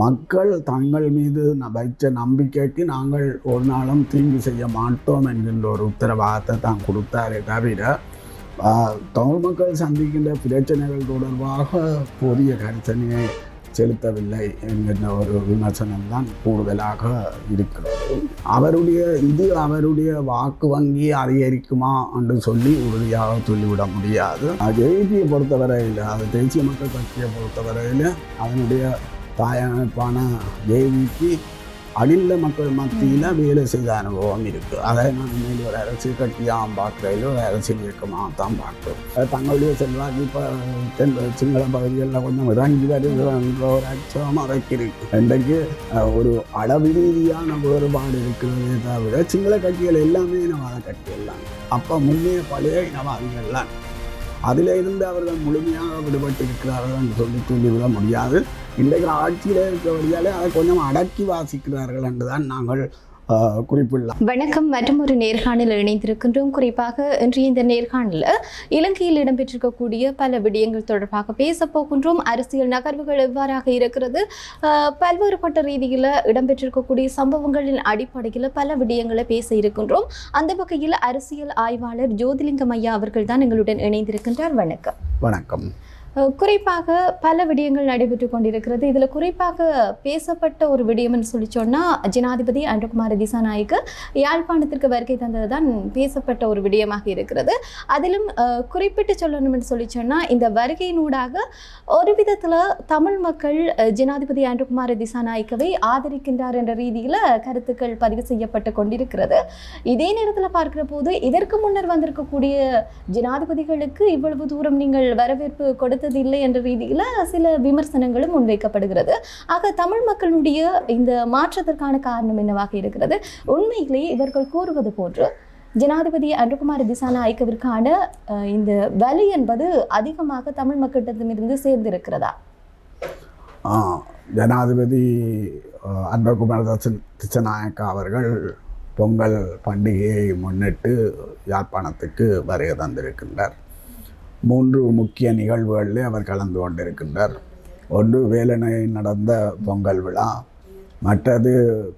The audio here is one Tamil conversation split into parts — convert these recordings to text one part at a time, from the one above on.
மக்கள் தங்கள் மீது ந- வைத்த நம்பிக்கைக்கு நாங்கள் ஒரு நாளும் தீங்கு செய்ய மாட்டோம் என்கின்ற ஒரு உத்தரவாதத்தை தான் கொடுத்தாரே தவிர தமிழ் மக்கள் சந்திக்கின்ற பிரச்சனைகள் தொடர்பாக போதிய கரிசனையை செலுத்தவில்லை என்கின்ற ஒரு விமர்சனம் தான் கூடுதலாக இருக்கிறது. அவருடைய இது அவருடைய வாக்கு வங்கி அதிகரிக்குமா என்று சொல்லி உறுதியாக சொல்லிவிட முடியாது. ஜேபியை பொறுத்தவரையில் அது தேசிய மக்கள் கட்சியை பொறுத்தவரையில் அதனுடைய தாயமைப்பான தேவிக்கு அடில்ல மக்கள் மத்தியில் வேலை செய்த அனுபவம் இருக்குது அதை நான் உண்மையில் ஒரு அரசியல் கட்சியாக பார்க்குறதில் ஒரு அரசியல் இயக்கமாக தான் பார்க்குறோம். தங்களுடைய செல்வாக்கு இப்போ தென் சிங்கள பகுதிகளில் கொஞ்சம் இறங்கி வருகின்ற ஒரு அச்சம் அதைக்கு இருக்கு. இன்றைக்கு ஒரு அளவு ரீதியான வேறுபாடு இருக்கிறதே தவிர சிங்கள கட்சிகள் எல்லாமே இனவாத கட்சிகள் தான். அப்போ முன்னே பழைய இனவாதிகள் தான். அதில் இருந்து அவர்கள் முழுமையாக விடுபட்டு இருக்கிறார்கள் என்று சொல்லி தூண்டிவிட முடியாது. இன்றைக்கு ஆட்சியில் இருக்க வழியாலே அதை கொஞ்சம் அடக்கி வாசிக்கிறார்கள் என்று தான் நாங்கள் குறிப்பிடலாம். வணக்கம். மற்றும் ஒரு நேர்காணலில் இணைந்திருக்கின்றோம். குறிப்பாக இன்றைய இந்த நேர்காணலில் இலங்கையில் இடம்பெற்றிருக்கக்கூடிய பல விடயங்கள் தொடர்பாக பேச போகின்றோம். அரசியல் நகர்வுகள் எவ்வாறாக இருக்கிறது? பல்வேறுபட்ட ரீதியில் இடம்பெற்றிருக்கக்கூடிய சம்பவங்களின் அடிப்படையில் பல விடயங்களை பேச இருக்கின்றோம். அந்த வகையில் அரசியல் ஆய்வாளர் ஜோதிலிங்கம் ஐயா அவர்கள் தான் எங்களுடன் இணைந்திருக்கின்றார். வணக்கம். வணக்கம். குறிப்பாக பல விடயங்கள் நடைபெற்று கொண்டிருக்கிறது. இதில் குறிப்பாக பேசப்பட்ட ஒரு விடயம்னு சொல்லி சொன்னால் ஜனாதிபதி அன்றகுமார திசாநாயக்கு யாழ்ப்பாணத்திற்கு வருகை தந்தது தான் பேசப்பட்ட ஒரு விடயமாக இருக்கிறது. அதிலும் குறிப்பிட்டு சொல்லணும்னு சொல்லி சொன்னால் இந்த வருகையினூடாக ஒரு விதத்தில் தமிழ் மக்கள் ஜனாதிபதி அன்றகுமார திசாநாயக்கவை ஆதரிக்கின்றார் என்ற ரீதியில் கருத்துக்கள் பதிவு செய்யப்பட்டு கொண்டிருக்கிறது. இதே நேரத்தில் பார்க்கிற போது இதற்கு முன்னர் வந்திருக்கக்கூடிய ஜனாதிபதிகளுக்கு இவ்வளவு தூரம் நீங்கள் வரவேற்பு கொடுத்து இல்லை என்ற ரீதியில் சில விமர்சனங்களும் முன்வைக்கப்படுகிறது. ஆக தமிழ் மக்களுடைய இந்த மாற்றத்திற்கான காரணம் என்னவாக இருக்கிறது? உண்மையிலேயே இவர்கள் கூறுவது போன்று ஜனாதிபதி அன்புகுமார் திசாநாயக்கவிற்கான அஹ், இந்த வலி என்பது அதிகமாக தமிழ் மக்களிடமிருந்து சேர்ந்திருக்கிறதா? ஜனாதிபதி அன்பகுமார் திசநாயக்கா அவர்கள் பொங்கல் பண்டிகையை முன்னிட்டு யாழ்ப்பாணத்துக்கு வருகை தந்திருக்கின்றார். மூன்று முக்கிய நிகழ்வுகளில் அவர் கலந்து கொண்டிருக்கின்றார். ஒன்று வேலனையில் நடந்த பொங்கல் விழா. மற்றது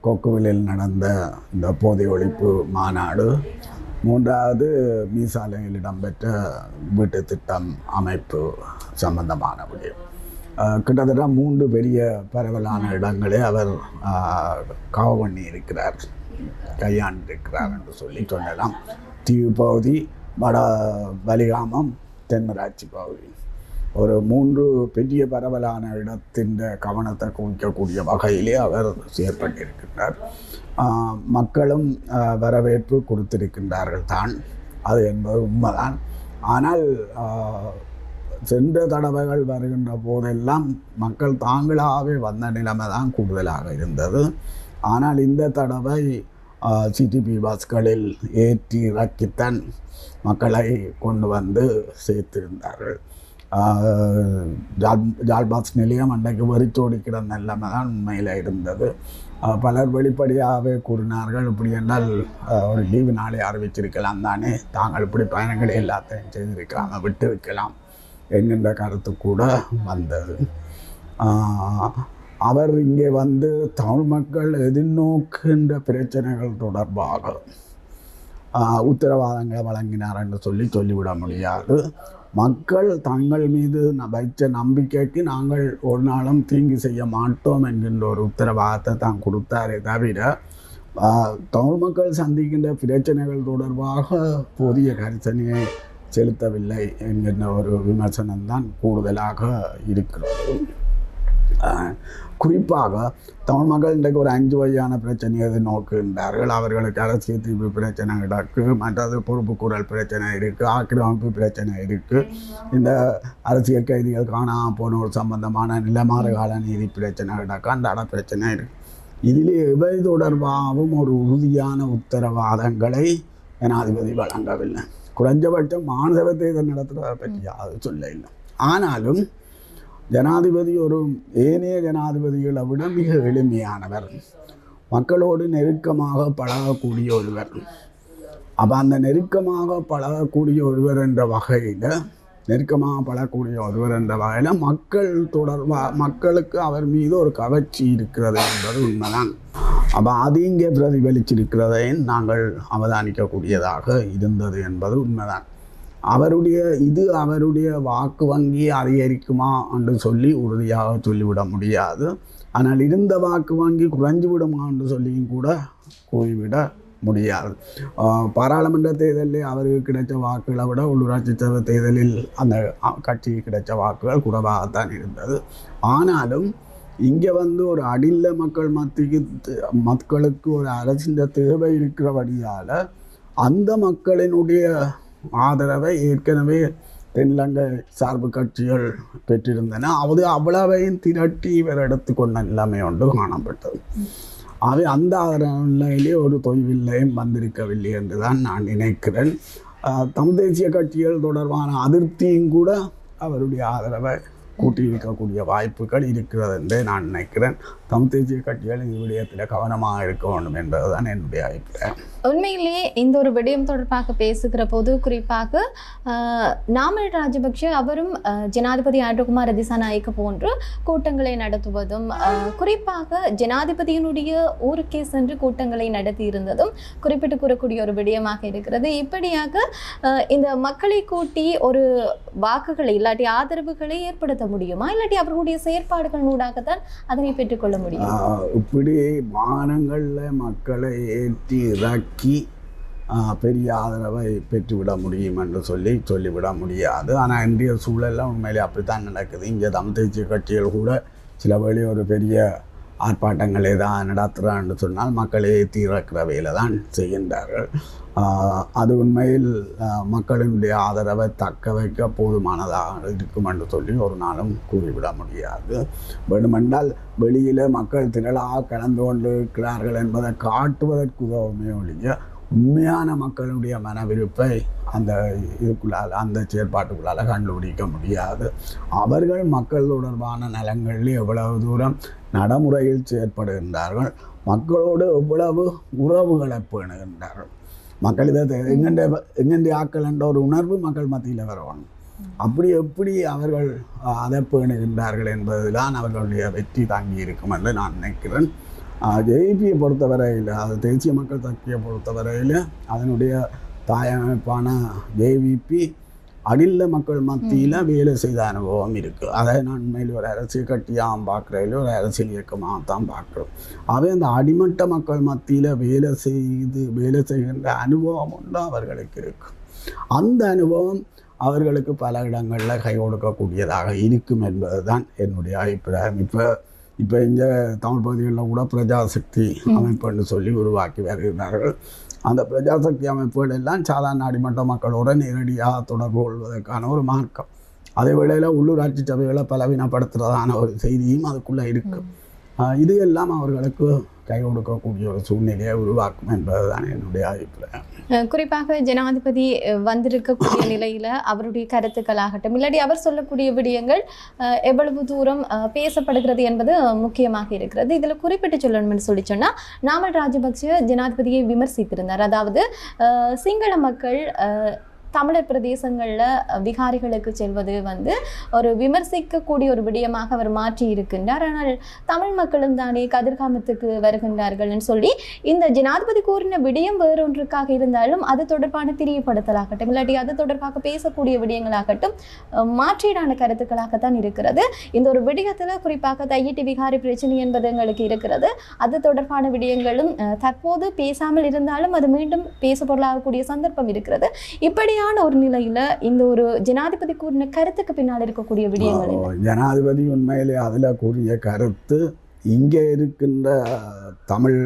கொக்குவிலில் நடந்த இந்த போதை ஒழிப்பு மாநாடு. மூன்றாவது மீசாலையில் இடம்பெற்ற வீட்டு திட்டம் அமைப்பு சம்பந்தமான விடயம் கிட்டத்தட்ட மூன்று பெரிய பரவலான இடங்களை அவர் காவ பண்ணி இருக்கிறார் கையாண்டிருக்கிறார் என்று சொல்லி சொல்லலாம் தீவு பகுதி வட வலிகாமம் தென்மராட்சி பகுதி. ஒரு மூன்று பெரிய பரவலான இடத்தின் கவனத்தை குவிக்கக்கூடிய வகையிலே அவர் செயற்பட்டிருக்கின்றார் மக்களும் வரவேற்பு கொடுத்திருக்கின்றார்கள் தான். அது என்பது உண்மைதான். ஆனால் சென்ற தடவைகள் வருகின்ற போதெல்லாம் மக்கள் தாங்களாகவே வந்த நிலைமை தான் கூடுதலாக இருந்தது. ஆனால் இந்த தடவை சிடிபி பஸ்களில் ஏற்றி இறக்கித்தான் மக்களை கொண்டு வந்து சேர்த்திருந்தார்கள். ஜால் ஜால் பாஸ் நிலையம் அன்றைக்கு வெறிச்சோடி கிடந்த நிலைமை தான் உண்மையில் இருந்தது. பலர் வெளிப்படையாகவே கூறினார்கள் இப்படி என்றால் ஒரு லீவு நாளை அறிவிச்சிருக்கலாம் தானே. தாங்கள் இப்படி பயணங்களை எல்லாத்தையும் செய்திருக்கலாம் விட்டிருக்கலாம் என்கின்ற கருத்து கூட வந்தது. அவர் இங்கே வந்து தமிழ் மக்கள் எதிர்நோக்குகின்ற பிரச்சனைகள் தொடர்பாக உத்தரவாதங்களை வழங்கினார் என்று சொல்லி சொல்லிவிட முடியாது. மக்கள் தங்கள் மீது ந- வைத்த நம்பிக்கைக்கு நாங்கள் ஒரு நாளும் தீங்கு செய்ய மாட்டோம் என்கின்ற ஒரு உத்தரவாதத்தை தான் கொடுத்தாரே தவிர தமிழ் மக்கள் சந்திக்கின்ற பிரச்சனைகள் தொடர்பாக போதிய கரிசனையை செலுத்தவில்லை என்கின்ற ஒரு விமர்சனம் தான் கூடுதலாக இருக்கிறது. குறிப்பாக தமிழ் மக்கள் இன்றைக்கு ஒரு அஞ்சு வகையான பிரச்சனையை நோக்குகின்றார்கள். அவர்களுக்கு அரசியல் தீர்ப்பு பிரச்சனை கிடக்கு மற்றது பொறுப்புக்கூறல் பிரச்சனை இருக்குது ஆக்கிரமிப்பு பிரச்சனை இருக்குது இந்த அரசியல் கைதிகள் காணாமல் போனோர் சம்பந்தமான நிலமாறு கால நீதி பிரச்சனை கிடக்கு அன்றாட பிரச்சனை இருக்குது இதில் இவை தொடர்பாகவும் ஒரு உறுதியான உத்தரவாதங்களை ஜனாதிபதி வழங்கவில்லை. குறைஞ்சபட்சம் மாநில இதை நடத்துகிறத பற்றி அது சொல்ல இல்லை ஆனாலும் ஜனாதிபதி ஒரு ஏனைய ஜனாதிபதிகளை விட மிக எளிமையானவர். மக்களோடு நெருக்கமாக பழகக்கூடிய ஒருவர். அப்போ அந்த நெருக்கமாக பழகக்கூடிய ஒருவர் என்ற வகையில் நெருக்கமாக பழக்கூடிய ஒருவர் என்ற வகையில் மக்கள் தொடர்பாக மக்களுக்கு அவர் மீது ஒரு கவர்ச்சி இருக்கிறது என்பது உண்மைதான். அப்போ அது இங்கே பிரதிபலிச்சிருக்கிறதையும் நாங்கள் அவதானிக்கக்கூடியதாக இருந்தது என்பது உண்மைதான். அவருடைய இது அவருடைய வாக்கு வங்கி அதிகரிக்குமா என்று சொல்லி உறுதியாக சொல்லிவிட முடியாது. ஆனால் இருந்த வாக்கு வங்கி குறைஞ்சு விடுமா என்று சொல்லியும் கூட கூறிவிட முடியாது. பாராளுமன்ற தேர்தலில் அவருக்கு கிடைச்ச வாக்குகளை விட உள்ளூராட்சி சபை தேர்தலில் அந்த கட்சிக்கு கிடைச்ச வாக்குகள் குறைவாகத்தான் இருந்தது. ஆனாலும் இங்கே வந்து ஒரு அடில்ல மக்கள் மத்திக்கு மக்களுக்கு ஒரு அரசின் தேவை இருக்கிறபடியால் அந்த மக்களினுடைய ஆதரவை ஏற்கனவே தென்னிலங்கை சார்பு கட்சிகள் பெற்றிருந்தன. அது அவ்வளவையும் திரட்டி இவர் எடுத்துக்கொண்ட நிலைமை ஒன்று காணப்பட்டது. அவை அந்த ஆதரவு நிலையிலே ஒரு தொய்வில்லையும் வந்திருக்கவில்லை என்று தான் நான் நினைக்கிறேன். தமிழ் தேசிய கட்சிகள் தொடர்பான அதிருப்தியும் கூட அவருடைய ஆதரவை கூட்டியிருக்கக்கூடிய வாய்ப்புகள் இருக்கிறது என்றே நான் நினைக்கிறேன். தமிழ் கட்சிகள் இந்த விடயத்தில் கவனமாக இருக்க வேண்டும் என்பதுதான் என்னுடைய அபிப்பிராயம். உண்மையிலேயே இந்த ஒரு விடயம் தொடர்பாக பேசுகிற போது குறிப்பாக ஆஹ், நாமல் ராஜபக்ஷ அவரும் ஜனாதிபதி ஆண்டகுமார் திசாநாயக்க போன்று கூட்டங்களை நடத்துவதும் குறிப்பாக ஜனாதிபதியினுடைய ஊருக்கே சென்று கூட்டங்களை நடத்தி இருந்ததும் குறிப்பிட்டு கூறக்கூடிய ஒரு விடயமாக இருக்கிறது. இப்படியாக இந்த மக்களை கூட்டி ஒரு வாக்குகளை இல்லாட்டி ஆதரவுகளை ஏற்படுத்த முடியுமா? இல்லாட்டி அவர்களுடைய செயற்பாடுகள் ஊடாகத்தான் அதனை பெற்றுக்கொள்ள முடியும். இப்படி வானங்களில் மக்களை ஏற்றி இறக்கி பெரிய ஆதரவை பெற்றுவிட முடியும் என்று சொல்லி சொல்லிவிட முடியாது. ஆனால் இன்றைய சூழலில் உண்மையிலே அப்படித்தான் நடக்குது. இங்கே தமிழ் தேசிய கட்சிகள் கூட சில வழி ஒரு பெரிய ஆர்ப்பாட்டங்களை தான் நடத்துகிறான்னு சொன்னால் மக்களை ஏற்றி வேலை தான் செய்கின்றார்கள். அது உண்மையில் மக்களினுடைய ஆதரவை தக்க வைக்க போதுமானதாக இருக்கும் என்று சொல்லி ஒரு நாளும் கூறிவிட முடியாது. வேண்டுமென்றால் வெளியில் மக்கள் திரளாக கலந்து கொண்டிருக்கிறார்கள் என்பதை காட்டுவதற்கு உதவுமே ஒழிய உண்மையான மக்களுடைய மனவிருப்பை அந்த இதுக்குள்ளால் அந்த செயற்பாட்டுக்குள்ளால் கண்டுபிடிக்க முடியாது. அவர்கள் மக்கள் தொடர்பான நலங்களில் எவ்வளவு தூரம் நடைமுறையில் செயற்படுகின்றார்கள் மக்களோடு எவ்வளவு உறவுகளை பேணுகின்றார்கள் மக்கள் இதை எங்கெண்ட எங்கெண்ட ஆக்கள் என்ற ஒரு உணர்வு மக்கள் மத்தியில் வரணும். அப்படி எப்படி அவர்கள் அதை பேணுகின்றார்கள் என்பதுதான் அவர்களுடைய வெற்றி தாங்கி இருக்கும் என்று நான் நினைக்கிறேன். ஜேபியை பொறுத்தவரையில் அது தேசிய மக்கள் சக்தியை பொறுத்தவரையில் அதனுடைய தாயமைப்பான ஜேவிபி அடில்ல மக்கள் மத்தியில் வேலை செய்த அனுபவம் இருக்குது அதை நான் உண்மையில் ஒரு அரசியல் கட்சியாக பார்க்குறதில்ல ஒரு அரசியல் இயக்கமாக தான் பார்க்குறோம். அவை அந்த அடிமட்ட மக்கள் மத்தியில் வேலை செய்து வேலை செய்கின்ற அனுபவம் ஒன்று அவர்களுக்கு இருக்கும் அந்த அனுபவம் அவர்களுக்கு பல இடங்களில் கை கொடுக்கக்கூடியதாக இருக்கும் என்பது தான் என்னுடைய அபிப்பிராயம். இப்போ இப்போ இங்கே தமிழ் பகுதிகளில் கூட பிரஜாசக்தி அமைப்புன்னு சொல்லி உருவாக்கி வருகிறார்கள். அந்த பிரஜாசக்தி அமைப்புகள் எல்லாம் சாதாரண அடிமட்ட மக்களோட நேரடியாக தொடர்பு கொள்வதற்கான ஒரு மார்க்கம். அதே வேளையில் உள்ளூராட்சி சபைகளை பலவீனப்படுத்துறதான ஒரு செய்தியும் அதுக்குள்ளே இருக்கும் ஆஹ் இது எல்லாம் அவர்களுக்கு கை கொடுக்கக்கூடிய ஒரு சூழ்நிலையை உருவாக்கும் என்பதுதான் என்னுடைய அபிப்பிராயம். குறிப்பாக ஜனாதிபதி வந்திருக்கக்கூடிய நிலையில அவருடைய கருத்துக்களாகட்டும் இல்லாட்டி அவர் சொல்லக்கூடிய விடயங்கள் எவ்வளவு தூரம் பேசப்படுகிறது என்பது முக்கியமாக இருக்கிறது. இதில் குறிப்பிட்டு சொல்லணும்னு சொல்லி சொன்னால் நாமல் ராஜபக்ஷ ஜனாதிபதியை விமர்சித்திருந்தார். அதாவது சிங்கள மக்கள் தமிழர் பிரதேசங்களில் விகாரிகளுக்கு செல்வது வந்து ஒரு விமர்சிக்கக்கூடிய ஒரு விடயமாக அவர் மாற்றி இருக்கின்றார். ஆனால் தமிழ் மக்களும் தானே கதிர்காமத்துக்கு வருகின்றார்கள்னு சொல்லி இந்த ஜனாதிபதி கூறின விடயம் வேறொன்றுக்காக இருந்தாலும் அது தொடர்பான தெரியப்படுத்தலாகட்டும் இல்லாட்டி அது தொடர்பாக பேசக்கூடிய விடயங்களாகட்டும் மாற்றீடான கருத்துக்களாகத்தான் இருக்கிறது. இந்த ஒரு விடயத்தில் குறிப்பாக தையிட்டு விகாரி பிரச்சனை என்பது எங்களுக்கு இருக்கிறது. அது தொடர்பான விடயங்களும் தற்போது பேசாமல் இருந்தாலும் அது மீண்டும் பேச பொருளாகக்கூடிய சந்தர்ப்பம் இருக்கிறது. இப்படியான ஒரு நிலையில இந்த ஒரு ஜனாதிபதி கூறின கருத்துக்கு பின்னால் இருக்கக்கூடிய விடயங்கள்? ஜனாதிபதி உண்மையிலே அதில் கூறிய கருத்து இங்கே இருக்கின்ற தமிழ்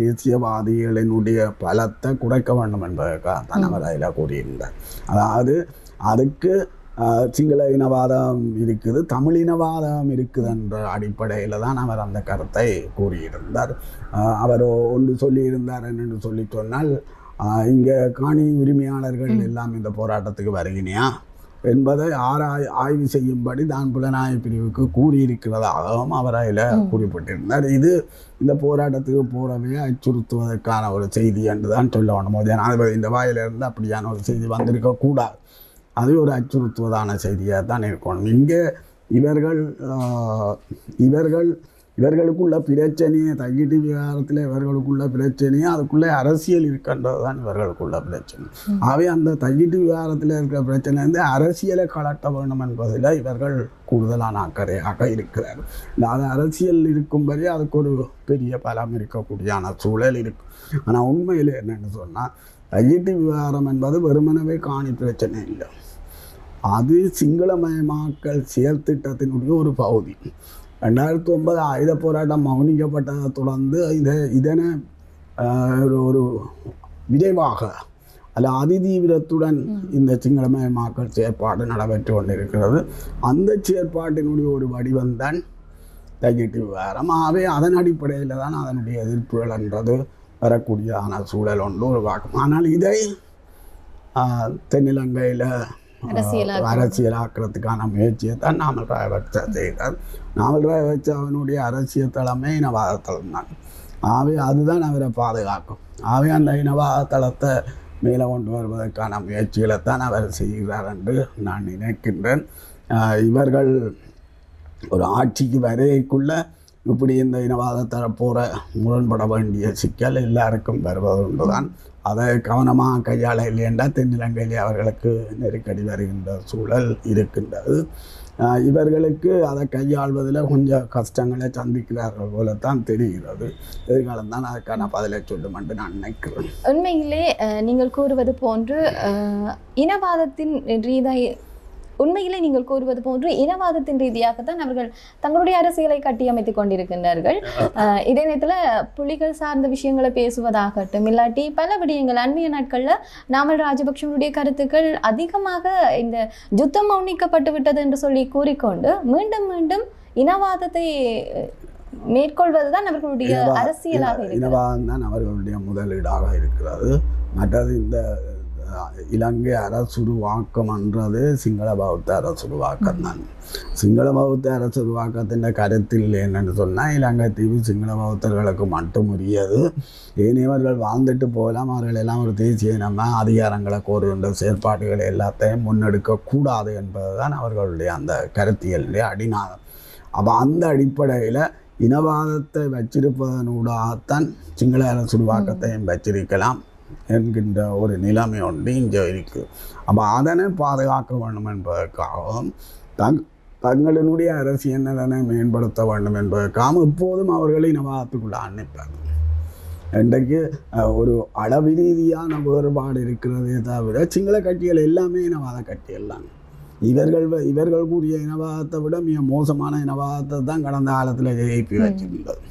தேசியவாதிகளினுடைய பலத்தை குறைக்க வேண்டும் என்பதற்காக தான் அவர் அதில் கூறியிருந்தார். அதாவது அதுக்கு சிங்கள இனவாதம் இருக்குது தமிழ் இனவாதம் இருக்குது என்ற அடிப்படையில் தான் அவர் அந்த கருத்தை கூறியிருந்தார். அவர் ஒன்று சொல்லியிருந்தார் என்று சொல்லி சொன்னால் இங்கே காணி உரிமையாளர்கள் எல்லாம் இந்த போராட்டத்துக்கு வருகினையா? என்பதை ஆராய் ஆய்வு செய்யும்படி தான் புலனாய்வு பிரிவுக்கு கூறியிருக்கிறதாகவும் அவர் அதில் குறிப்பிட்டிருந்தார். இது இந்த போராட்டத்துக்கு போறவே அச்சுறுத்துவதற்கான ஒரு செய்தி என்று தான் சொல்ல வேண்டும் ஜனாதிபதி இந்த வாயிலிருந்து அப்படியான ஒரு செய்தி வந்திருக்க கூடாது. அது ஒரு அச்சுறுத்துவதான செய்தியாக தான் இருக்கணும். இங்கே இவர்கள் இவர்கள் இவர்களுக்குள்ள பிரச்சனையே தையீட்டு விவகாரத்தில் இவர்களுக்குள்ள பிரச்சனையே அதுக்குள்ளே அரசியல் இருக்கின்றது தான் இவர்களுக்குள்ள பிரச்சனை. ஆகவே அந்த தையீட்டு விவகாரத்தில் இருக்கிற பிரச்சனை வந்து அரசியலை கலட்ட வேண்டும் என்பதில் இவர்கள் கூடுதலான அக்கறையாக இருக்கிறார். அது அரசியல் இருக்கும்படி அதுக்கு ஒரு பெரிய பலம் இருக்கக்கூடியான சூழல் இருக்கும் ஆனால் உண்மையில் என்னென்னு சொன்னால் தையீட்டு விவகாரம் என்பது வெறுமனவே காணி பிரச்சனை இல்லை. அது சிங்களமயமாக்கல் செயல் திட்டத்தினுடைய ஒரு பகுதி. ரெண்டாயிரத்தி ஒன்பது ஆயுத போராட்டம் மௌனிக்கப்பட்டதை தொடர்ந்து இதை இதனை ஒரு ஒரு விரைவாக அல்ல அதிதீவிரத்துடன் இந்த சிங்களமயமாக்கல் செயற்பாடு நடைபெற்று கொண்டிருக்கிறது அந்த செயற்பாட்டினுடைய ஒரு வடிவம்தான் தையீட்டு விவகாரம் ஆகவே அதன் அடிப்படையில் தான் அதனுடைய எதிர்ப்புகள் என்றது வரக்கூடியதான சூழல் ஒன்று உருவாக்கும் ஆனால் இதை தென்னிலங்கையில் அரசியலாக்கிறதுக்கான முயற்சியை தான் நாமல் ராயவட்சா செய்தார். நாமல் ராயவட்சா அவனுடைய அரசியல் தலைமை இனவாத தளம் தான். ஆகவே அதுதான் அவரை பாதுகாக்கும். ஆகவே அந்த இனவாத தளத்தை மேலே கொண்டு வருவதற்கான முயற்சிகளை தான் அவர் செய்கிறார் என்று நான் நினைக்கின்றேன். இவர்கள் ஒரு ஆட்சிக்கு வரைக்குள்ள இப்படி இந்த இனவாதத்தை போகிற முரண்பட வேண்டிய சிக்கல் எல்லாருக்கும் வருவதுண்டுதான். அதை கவனமாக கையாள இல்லையென்றால் தென்னிலங்கையிலே அவர்களுக்கு நெருக்கடி வருகின்ற சூழல் இருக்கின்றது. இவர்களுக்கு அதை கையாள்வதில் கொஞ்சம் கஷ்டங்களை சந்திக்கிறார்கள் போலத்தான் தெரிகிறது. எதிர்காலம் தான் அதுக்கான பதிலை சொல்லும் என்று நான் நினைக்கிறேன். உண்மையிலே நீங்கள் கூறுவது போன்று இனவாதத்தின் ரீதியாக உண்மையிலே நீங்கள் கூறுவது போன்று இனவாதத்தின் ரீதியாகத்தான் அவர்கள் தங்களுடைய அரசியலை கட்டியமைத்துக் கொண்டிருக்கின்றார்கள். இதே நேரத்தில் புலிகள் சார்ந்த விஷயங்களை பேசுவதாகட்டும் இல்லாட்டி பல விடயங்கள் அண்மைய நாட்களில் நாமல் ராஜபக்ஷனுடைய கருத்துக்கள் அதிகமாக இந்த யுத்தம் மௌனிக்கப்பட்டு விட்டது என்று சொல்லி கூறிக்கொண்டு மீண்டும் மீண்டும் இனவாதத்தை மேற்கொள்வதுதான் அவர்களுடைய அரசியலாக இனவாதம் தான் அவர்களுடைய முதலீடாக இருக்கிறது. மற்றது இந்த இலங்கை அரசுருவாக்கம் என்றது சிங்கள பௌத்த அரசுருவாக்கம் தான். சிங்கள பௌத்த அரசுருவாக்கத்தின் கருத்தில் என்னென்னு சொன்னால் இலங்கை தீவு சிங்கள பௌத்தர்களுக்கு மட்டும் உரியது. ஏனையவர்கள் வாழ்ந்துட்டு போகலாம் அவர்கள் எல்லாம் ஒரு தேசிய நம்ம அதிகாரங்களை கோருகின்ற செயற்பாடுகளை எல்லாத்தையும் முன்னெடுக்க கூடாது என்பதுதான் அவர்களுடைய அந்த கருத்தியலுடைய அடிநாதம். அப்போ அந்த அடிப்படையில் இனவாதத்தை வச்சிருப்பதனூடாகத்தான் சிங்கள அரசுருவாக்கத்தையும் வச்சிருக்கலாம். என்கின்ற ஒரு நிலைமை ஒன்று இங்கே இருக்குது அப்போ அதனை பாதுகாக்க வேண்டும் என்பதற்காகவும் தங் தங்களினுடைய அரசியல் நலனை மேம்படுத்த வேண்டும் என்பதற்காகவும் எப்போதும் அவர்களை இனவாதத்துக்குள்ள அனுப்பார் இன்றைக்கு ஒரு அளவு ரீதியான வேறுபாடு இருக்கிறதே தவிர சிங்கள கட்சிகள் எல்லாமே இனவாத கட்சிகள் தான். இவர்கள் இவர்கள் கூறிய இனவாதத்தை விட மிக மோசமான இனவாதத்தை தான் கடந்த காலத்தில் ஜெயிப்பி வச்சிருந்தது.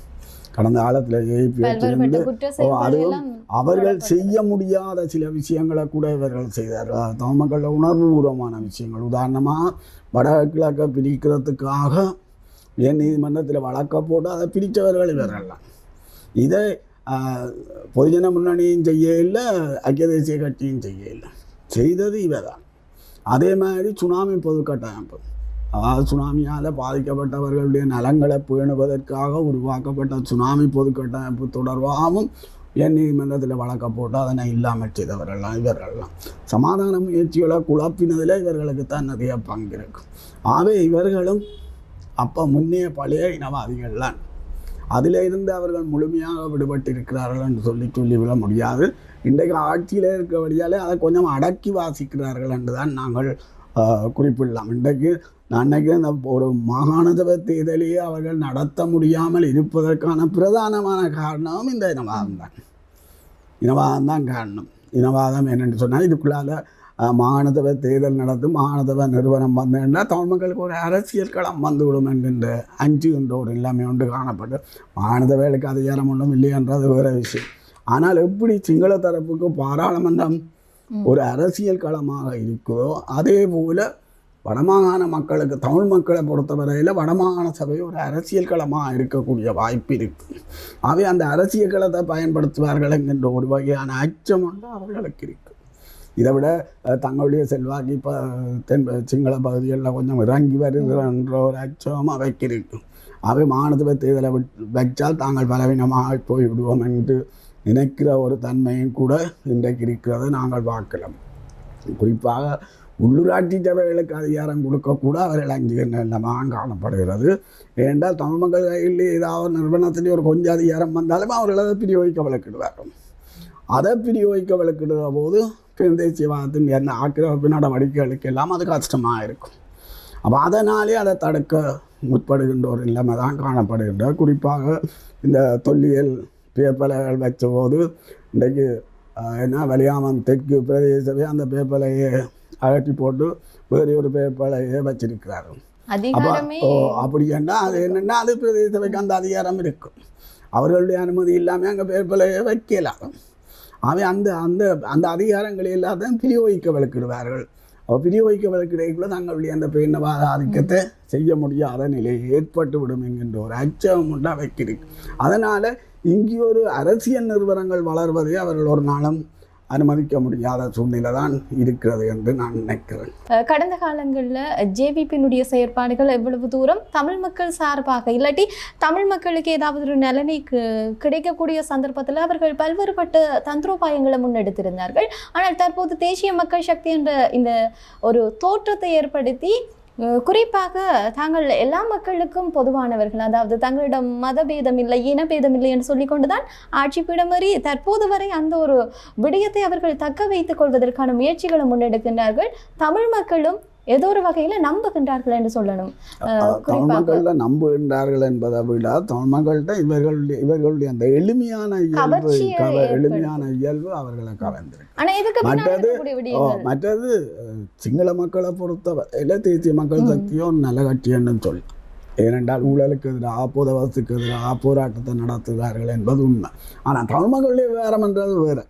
கடந்த காலத்தில் செயல்கள் அதுவும் அவர்கள் செய்ய முடியாத சில விஷயங்களை கூட இவர்கள் செய்தார்கள். தமிழ் மக்களில் உணர்வுபூர்வமான விஷயங்கள். உதாரணமாக வடகிழக்கை பிரிக்கிறதுக்காக உயர் நீதிமன்றத்தில் வழக்க போட்டு அதை பிரித்தவர்கள் இவர்கள்லாம். இதை பொதுஜன முன்னணியும் செய்ய இல்லை ஐக்கிய தேசிய கட்சியும் செய்ய இல்லை செய்தது இவர் தான் அதே மாதிரி சுனாமி பொது கட்டமைப்பு அதாவது சுனாமியால் பாதிக்கப்பட்டவர்களுடைய நலங்களை பேணுவதற்காக உருவாக்கப்பட்ட சுனாமி பொதுக்கட்டமைப்பு தொடர்பாகவும் என் நீதிமன்றத்தில் வழக்க போட்டு அதனை இல்லாமல் செய்தவர்கள்லாம் இவர்கள்லாம். சமாதான முயற்சிகளை குழப்பினதில் இவர்களுக்கு தான் நிறைய பங்கு இருக்கும் ஆகவே இவர்களும் அப்போ முன்னைய பழைய இனவாதிகள்லாம் அதில் இருந்து அவர்கள் முழுமையாக விடுபட்டிருக்கிறார்கள் என்று சொல்லி சொல்லிவிட முடியாது. இன்றைக்கு ஆட்சியில் இருக்கிறபடியாலே அதை கொஞ்சம் அடக்கி வாசிக்கிறார்கள் என்று தான் நாங்கள் குறிப்பிடலாம். இன்றைக்கு நான் நினைக்கிறேன் இந்த ஒரு மாகாண சபை தேர்தலையே அவர்கள் நடத்த முடியாமல் இருப்பதற்கான பிரதானமான காரணம் இந்த இனவாதம் தான் இனவாதம் தான் காரணம். இனவாதம் என்னென்னு சொன்னால் இதுக்குள்ளால அஹ், மாகாண சபை தேர்தல் நடத்தும் மாகாண சபை நிறுவனம் வந்தேன்னா தமிழ் மக்களுக்கு ஒரு அரசியல் களம் வந்துவிடும் என்கின்ற அஞ்சு என்ற ஒரு நிலைமை ஒன்று காணப்பட்டு மாகாண சபைகளுக்கு அதிகாரம் ஒன்றும் இல்லை என்றது வேறு விஷயம். ஆனால் எப்படி சிங்கள தரப்புக்கு பாராளுமன்றம் ஒரு அரசியல் களமாக இருக்குதோ அதே போல வடமாகாண மக்களுக்கு தமிழ் மக்களை பொறுத்தவரையில் வடமாகாண சபை ஒரு அரசியல் களமாக இருக்கக்கூடிய வாய்ப்பு இருக்குது ஆகவே அந்த அரசியல் களத்தை பயன்படுத்துவார்கள் என்கின்ற ஒரு வகையான அச்சம் வந்து அவர்களுக்கு இருக்குது இதை விட தங்களுடைய செல்வாக்கு இப்போ தென் சிங்கள பகுதிகளில் கொஞ்சம் இறங்கி வருகிறன்ற ஒரு அச்சம் அவைக்கு இருக்கும் அவை மாநில தேர்தலை விட்- வச்சால் தாங்கள் பலவீனமாக போய் விடுவோம் என்று நினைக்கிற ஒரு தன்மையும் கூட இன்றைக்கு இருக்கிறத நாங்கள் பார்க்கலாம். குறிப்பாக உள்ளூராட்சி சபைகளுக்கு அதிகாரம் கொடுக்கக்கூட அவர்கள் அங்கீகரணம் இல்லாமல் காணப்படுகிறது ஏனென்றால் தமிழ் மக்கள் கையில் ஏதாவது நிறுவனத்திலே ஒரு கொஞ்சம் அதிகாரம் வந்தாலும் அவர்கள் அதை பிரியோகிக்க வழக்கிடுவார்கள். அதை பிரியோகிக்க வழக்கிடுற போது பெருந்தேசியவாதத்தின் என்ன ஆக்கிரமிப்பு நடவடிக்கைகளுக்கு எல்லாம் அது கஷ்டமாக இருக்கும். அப்போ அதனாலே அதை தடுக்க முற்படுகின்ற ஒரு நிலைமை தான் காணப்படுகின்ற. குறிப்பாக இந்த தொல்லியல் பேப்பலைகள் வச்சபோது இன்றைக்கு என்ன வலியாமன் தெற்கு பிரதேசமே அந்த பேப்பலையை அகற்றி போட்டு வேறு ஒரு பேப்பலையை வச்சிருக்கிறார்கள் அப்போ அப்படி என்ன அது என்னென்னா அது பிரதேச சபைக்கு அந்த அதிகாரம் இருக்கும். அவர்களுடைய அனுமதி இல்லாமல் அங்கே பேப்பலையை வைக்கலாம் அவன் அந்த அந்த அந்த அதிகாரங்களை எல்லாத்தையும் பிரியோகிக்க வழக்கிடுவார்கள் அப்போ பிரியோகிக்க வழக்கிடைக்குள்ள தங்களுடைய அந்த பேணவாத ஆதிக்கத்தை செய்ய முடியாத நிலை ஏற்பட்டு விடும் என்கின்ற ஒரு அச்சம் உண்டா வைக்கிறது. அதனால் இங்கே ஒரு அரசியல் நிறுவனங்கள் வளர்வதை அவர்கள் ஒரு நாளும் அனுமதிக்க முடியாத சூழ்நிலை தான் இருக்கிறது என்று நான் நினைக்கிறேன். கடந்த காலங்களில் ஜேவிபியினுடைய செயற்பாடுகள் எவ்வளவு தூரம் தமிழ் மக்கள் சார்பாக இல்லாட்டி தமிழ் மக்களுக்கு ஏதாவது ஒரு நலனை கிடைக்கக்கூடிய சந்தர்ப்பத்தில் அவர்கள் பல்வேறுபட்ட தந்திரோபாயங்களை முன்னெடுத்திருந்தார்கள். ஆனால் தற்போது தேசிய மக்கள் சக்தி என்ற இந்த ஒரு தோற்றத்தை ஏற்படுத்தி குறிப்பாக தாங்கள் எல்லா மக்களுக்கும் பொதுவானவர்கள் அதாவது தங்களிடம் மதபேதம் இல்லை இனபேதம் இல்லை என்று சொல்லிக்கொண்டுதான் ஆட்சி பிடமறி தற்போது வரை அந்த ஒரு விடயத்தை அவர்கள் தக்க வைத்துக் கொள்வதற்கான முயற்சிகளை முன்னெடுக்கின்றார்கள். தமிழ் மக்களும் ஏதோ ஒரு வகையில நம்புகின்றார்கள் என்று சொல்லணும். அஹ் தமிழ் குறிப்பாக மக்கள்ல நம்புகின்றார்கள் என்பதை விட தமிழ் மக்கள்கிட்ட இவர்களுடைய இவர்களுடைய அந்த எளிமையான இயல்பு. எளிமையான இயல்பு அவர்களை கவர்ந்திருக்கு. மற்றது- மற்றது சிங்கள மக்களை பொறுத்தவரை தேசிய மக்கள் சக்தியோ நல்ல கட்சின்னு சொல்லி ஏனென்றால் ஊழலுக்கு எதிராக புதவத்துக்கு எதிராக போராட்டத்தை நடத்துகிறார்கள் என்பது உண்மை. ஆனால் தமிழ் மக்களுடைய வேறம்ன்றது வேறு.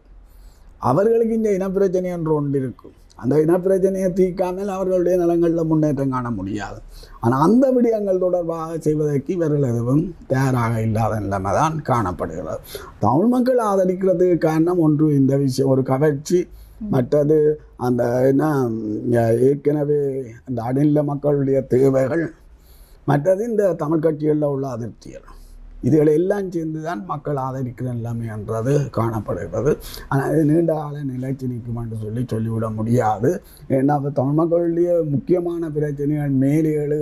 அவர்களுக்கு இந்த இனப்பிரச்சனை என்று ஒன்று இருக்கும். அந்த இனப்பிரச்சனையை தீர்க்காமல் அவர்களுடைய நிலங்களில் முன்னேற்றம் காண முடியாது. ஆனால் அந்த விடயங்கள் தொடர்பாக செய்வதற்கு இவர்கள் எதுவும் தயாராக இல்லாத நிலைமை தான் காணப்படுகிறது. தமிழ் மக்கள் ஆதரிக்கிறதுக்கு காரணம் ஒன்று இந்த விஷயம் ஒரு கவர்ச்சி. மற்றது அந்த என்ன ஏற்கனவே அந்த அடிநில மக்களுடைய தேவைகள். மற்றது இந்த தமிழ் கட்சிகளில் உள்ள அதிருப்திகள். இதுகளை எல்லாம் சேர்ந்து தான் மக்கள் ஆதரிக்கிற நிலைமை என்றது காணப்படுகிறது. ஆனால் இது நீண்ட கால நிலைச்சு நிற்கும் என்று சொல்லி சொல்லிவிட முடியாது. ஏன்னா இப்போ தமிழ் மக்களுடைய முக்கியமான பிரச்சனைகள் மேலே எழு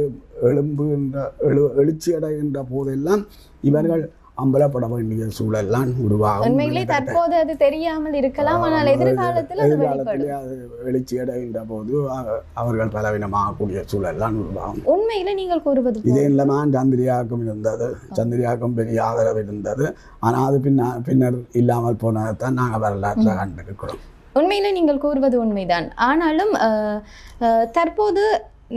எழும்புகின்ற எழு எழுச்சி அடைகின்ற போதெல்லாம் இவர்கள் அம்பலப்பட வேண்டிய சூழல்லாம் உருவாகும். உண்மையிலே தற்போது அது தெரியாமல் இருக்கலாம். ஆனால் எதிர்காலத்தில் எதிர்காலத்திலே அது எழுச்சி அடைகின்ற போது அவர்கள் பலவீனமாகக்கூடிய சூழல்லாம் உருவாகும். உண்மையில நீங்கள் கூறுவது இதே இல்லாமல் சந்திரியாக்கம் இருந்தது. சந்திரியாக்கம் பெரிய ஆதரவு இருந்தது. ஆனால் அது பின்ன பின்னர் இல்லாமல் போனதை தான் நாங்கள் வரலாற்றை கண்டிருக்கிறோம். உண்மையிலே நீங்கள் கூறுவது உண்மைதான். ஆனாலும் தற்போது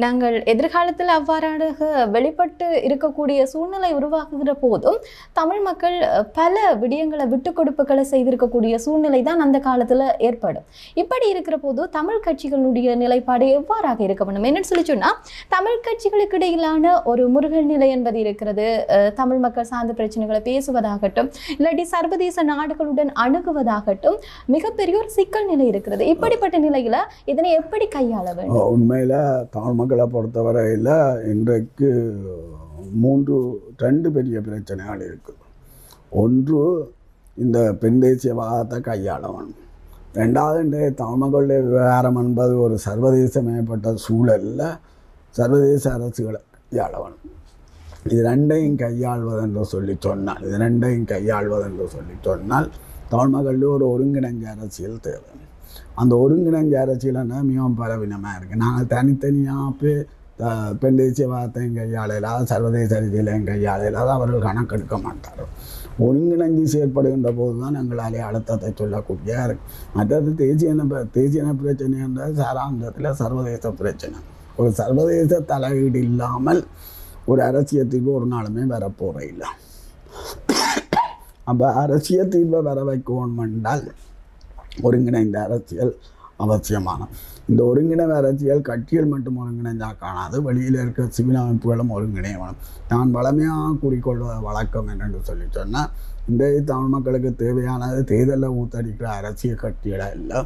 நாங்கள் எதிர்காலத்தில் அவ்வாறாக வெளிப்பட்டு இருக்கக்கூடிய சூழ்நிலை உருவாக்குகிற போதும் தமிழ் மக்கள் பல விடயங்களை விட்டு கொடுப்புகளை செய்திருக்கக்கூடிய சூழ்நிலை தான் அந்த காலத்தில் ஏற்படும். இப்படி இருக்கிற போது தமிழ் கட்சிகளுடைய நிலைப்பாடு எவ்வாறாக இருக்க வேண்டும்? என்னன்னு சொல்லி சொன்னால் தமிழ் கட்சிகளுக்கு இடையிலான ஒரு முருகல் நிலை என்பது இருக்கிறது. தமிழ் மக்கள் சார்ந்த பிரச்சனைகளை பேசுவதாகட்டும் இல்லாட்டி சர்வதேச நாடுகளுடன் அணுகுவதாகட்டும் மிகப்பெரிய ஒரு சிக்கல் நிலை இருக்கிறது. இப்படிப்பட்ட நிலையில் இதனை எப்படி கையாள வேண்டும்? உண்மையில் மக்களை பொறுத்தவரையில் இன்றைக்கு மூன்று ரெண்டு பெரிய பிரச்சனைகள் இருக்குது ஒன்று இந்த பெண் தேசியவாதத்தை கையாளவன். ரெண்டாவது இன்றைய தமிழ்மக்களுடைய விவகாரம் என்பது ஒரு சர்வதேசமயப்பட்ட சூழலில் சர்வதேச அரசுகளை கையாளவன். இது ரெண்டையும் கையாள்வது என்று சொல்லி சொன்னால் இது ரெண்டையும் கையாள்வது என்று சொல்லி சொன்னால் தமிழ் ஒரு ஒருங்கிணைஞ்ச அரசியல் தேவை. அந்த ஒருங்கிணைஞ்ச அரசியல்னா மிகவும் பலவீனமாக இருக்குது நாங்கள் தனித்தனியாக போய் பெண் பெண் தேசியவாதத்தையும் கையாளலாத சர்வதேச அரசியலையும் கையாளலாத அவர்கள் கணக்கெடுக்க மாட்டார்கள். ஒருங்கிணைந்து செயற்படுகின்ற போது தான் எங்களாலே அழுத்தத்தை சொல்லக்கூடிய இருக்கு. மற்றது தேசிய இன தேசிய இன பிரச்சனை என்றால் சாராந்தத்தில் சர்வதேச பிரச்சனை. ஒரு சர்வதேச தலையீடு இல்லாமல் ஒரு அரசியல் தீர்வு ஒரு நாளுமே வரப்போகிற இல்லை அப்போ அரசியல் தீர்வை வர வைக்கணும் என்றால் ஒருங்கிணைந்த அரசியல் அவசியமான. இந்த ஒருங்கிணைந்த அரசியல் கட்சிகள் மட்டும் ஒருங்கிணைந்தா காணாது. வெளியில் இருக்கிற சிவில் அமைப்புகளும் ஒருங்கிணைய வேணும் நான் வளமையாக கூறிக்கொள்வது வழக்கம் என்னென்று சொல்லி சொன்னால் இன்றைய தமிழ் மக்களுக்கு தேவையானது தேர்தலில் ஊத்தடிக்கிற அரசியல் கட்சிகளை இல்லை.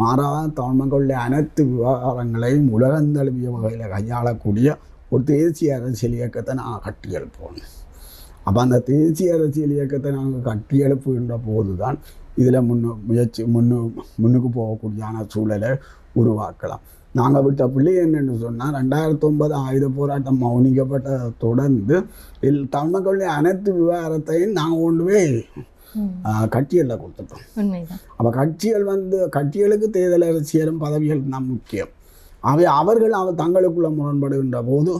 மாறாக தமிழ் மக்களுடைய அனைத்து விவகாரங்களையும் உலகந்தழுவிய வகையில் கையாளக்கூடிய ஒரு தேசிய அரசியல் இயக்கத்தை நான் கட்டியெழுப்போம். அப்போ அந்த தேசிய அரசியல் இயக்கத்தை நாங்கள் கட்டி எழுப்புகின்ற போது தான் இதில் முன்னு முயற்சி முன்னு முன்னுக்கு போகக்கூடியான சூழலை உருவாக்கலாம். நாங்கள் விட்ட பிள்ளை என்னென்னு சொன்னால் ரெண்டாயிரத்தி ஒன்பது ஆயுத போராட்டம் மௌனிக்கப்பட்ட தொடர்ந்து இல் தமிழ் மக்களுடைய அனைத்து விவகாரத்தையும் நாங்கள் கொண்டு போய் கட்சிகளில் கொடுத்துட்டோம். அப்போ கட்சிகள் வந்து கட்சிகளுக்கு தேர்தல் அரசியலும் பதவிகள் தான் முக்கியம். அவை அவர்கள் அவர் தங்களுக்குள்ள முரண்படுகின்ற போது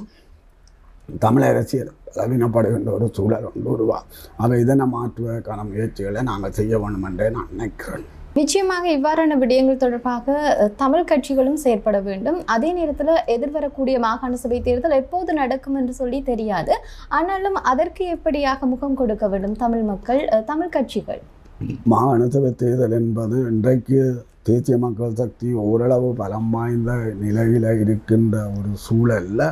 தமிழ் அரசியல் பலவீனப்படுகின்ற ஒரு சூழல் ஒன்று உருவா அவை இதனை மாற்றுவதற்கான முயற்சிகளை நாங்கள் செய்ய வேண்டும் என்றே நான் நினைக்கிறேன். நிச்சயமாக இவ்வாறான விடயங்கள் தொடர்பாக தமிழ் கட்சிகளும் செயற்பட வேண்டும். அதே நேரத்தில் எதிர்வரக்கூடிய மாகாண சபை தேர்தல் எப்போது நடக்கும் என்று சொல்லி தெரியாது. ஆனாலும் அதற்கு எப்படியாக முகம் கொடுக்க வேண்டும் தமிழ் மக்கள் தமிழ் கட்சிகள்? மாகாண சபை தேர்தல் என்பது இன்றைக்கு தேசிய மக்கள் சக்தி ஓரளவு பலம் வாய்ந்த நிலையில் இருக்கின்ற ஒரு சூழலில்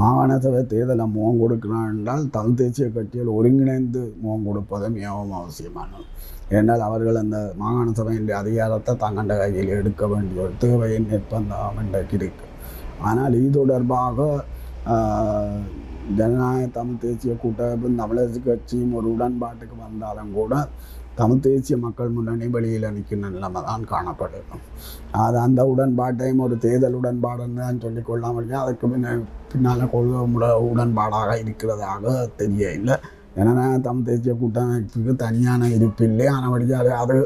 மாகாண சபை தேர்தலில் முகம் கொடுக்கிறான் என்றால் தமிழ் தேசிய கட்சிகள் ஒருங்கிணைந்து முகம் கொடுப்பது மிகவும் அவசியமானது. ஏனால் அவர்கள் அந்த மாகாண சபையின் அதிகாரத்தை தங்கண்ட கையில் எடுக்க வேண்டிய ஒரு தேவையின் நிர்பந்தம் இன்றைக்கு இருக்கு. ஆனால் இது தொடர்பாக ஜனநாயக தமிழ் தேசிய கூட்டமைப்பும் தமிழரசு கட்சியும் ஒரு உடன்பாட்டுக்கு வந்தாலும் கூட தமிழ் தேசிய மக்கள் முன்னணி வெளியில் நிற்கின்ற நிலைமை தான் காணப்படணும் அது அந்த உடன்பாட்டையும் ஒரு தேர்தல் உடன்பாடுன்னு தான் சொல்லிக் கொள்ளாமல் அதுக்கு பின்ன பின்னால் கொள்கை உடன்பாடாக இருக்கிறதாக தெரியவில்லை. ஏன்னா தமிழ் தேசிய கூட்டமைப்புக்கு தனியான இருப்பு இல்லை ஆனால் அது அது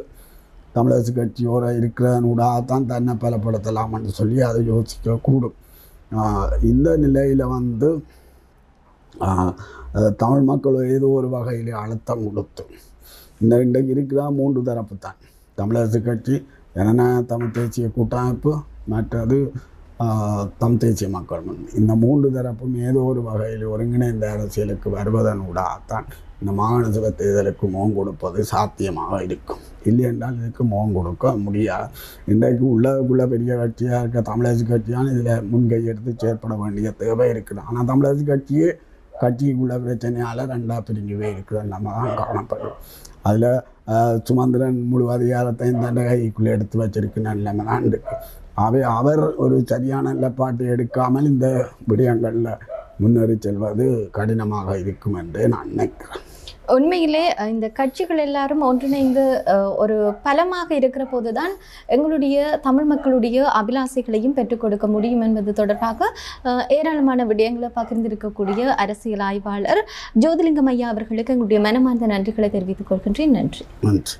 தமிழரசு கட்சியோட இருக்கிறதனூடாகத்தான் தன்னை பலப்படுத்தலாம்னு சொல்லி அதை யோசிக்கக்கூடும். இந்த நிலையில் வந்து தமிழ் மக்கள் ஏதோ ஒரு வகையில் அழுத்தம் கொடுத்து இந்த இன்றைக்கு இருக்கிற மூன்று தரப்பு தான். தமிழரசு கட்சி ஜனநாயக தமிழ் தேசிய கூட்டமைப்பு மற்றது ஆஹ், தமிழ் தேசிய மக்கள் முன் இந்த மூன்று தரப்பும் ஏதோ ஒரு வகையில் ஒருங்கிணைந்த அரசியலுக்கு வருவதனூடாகத்தான் இந்த மாகாண சபை தேர்தலுக்கு முகம் கொடுப்பது சாத்தியமாக இருக்கும். இல்லை என்றால் இதுக்கு முகம் கொடுக்க முடியாது. இன்றைக்கு உள்ளதுக்குள்ள பெரிய கட்சியாக இருக்க தமிழரசு கட்சியான இதில் முன்கை எடுத்து செயற்பட வேண்டிய தேவை இருக்குது. ஆனால் தமிழரசு கட்சியே கட்சிக்குள்ள பிரச்சனையால் ரெண்டாக போய் இருக்கிற நம்ம தான் காணப்படும். அதில் சுமந்திரன் முழு அதிகாரத்தையும் தன் கைக்குள்ளே எடுத்து வச்சிருக்கேன் நிலைமை தான் அவை அவர் ஒரு சரியான நிலப்பாட்டை எடுக்காமல் இந்த விடயங்களில் முன்னேறி செல்வது கடினமாக இருக்கும் என்றே நான் நினைக்கிறேன். உண்மையிலே இந்த கட்சிகள் எல்லாரும் ஒன்றிணைந்து ஒரு பலமாக இருக்கிற போதுதான் எங்களுடைய தமிழ் மக்களுடைய அபிலாசைகளையும் பெற்றுக் கொடுக்க முடியும் என்பது தொடர்பாக ஏராளமான விடயங்களை பகிர்ந்திருக்கக்கூடிய அரசியல் ஆய்வாளர் ஜோதிலிங்கம் ஐயா அவர்களுக்கு எங்களுடைய மனமார்ந்த நன்றிகளை தெரிவித்துக் கொள்கின்றேன். நன்றி. நன்றி.